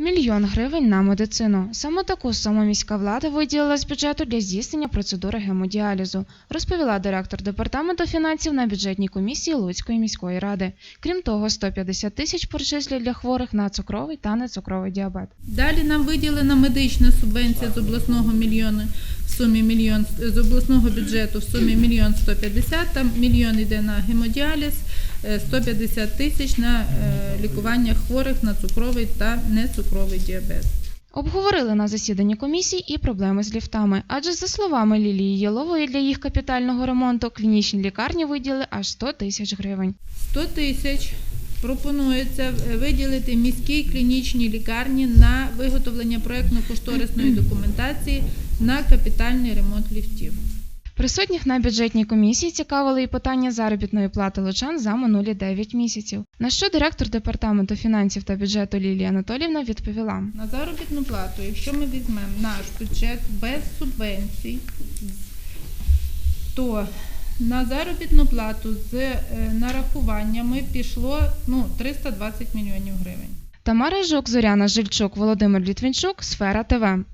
Мільйон гривень на медицину. Саме таку суму міська влада виділила з бюджету для здійснення процедури гемодіалізу, розповіла директор департаменту фінансів на бюджетній комісії Луцької міської ради. Крім того, 150 тисяч перечислять для хворих на цукровий та нецукровий діабет. Далі нам виділена медична субвенція з обласного мільйону в сумі мільйон з обласного бюджету в сумі мільйон 150, там мільйон йде на гемодіаліз, 150 тисяч на е, лікування хворих на цукровий та нецукровий діабет. Обговорили на засіданні комісії і проблеми з ліфтами, адже за словами Лілії Єлової, для їх капітального ремонту клінічні лікарні виділили аж 100 тисяч гривень. 100 тисяч пропонується е, виділити міській клінічній лікарні на виготовлення проєктно-кошторисної документації на капітальний ремонт ліфтів. Присутніх на бюджетній комісії цікавили і питання заробітної плати лучан за минулі 9 місяців. На що директор департаменту фінансів та бюджету Лілія Анатолівна відповіла. На заробітну плату, якщо ми візьмемо наш бюджет без субвенцій, то на заробітну плату з е, нарахуваннями пішло ну, 320 мільйонів гривень. Тамара Жук, Зоряна Жильчук, Володимир Літвінчук, Сфера ТВ.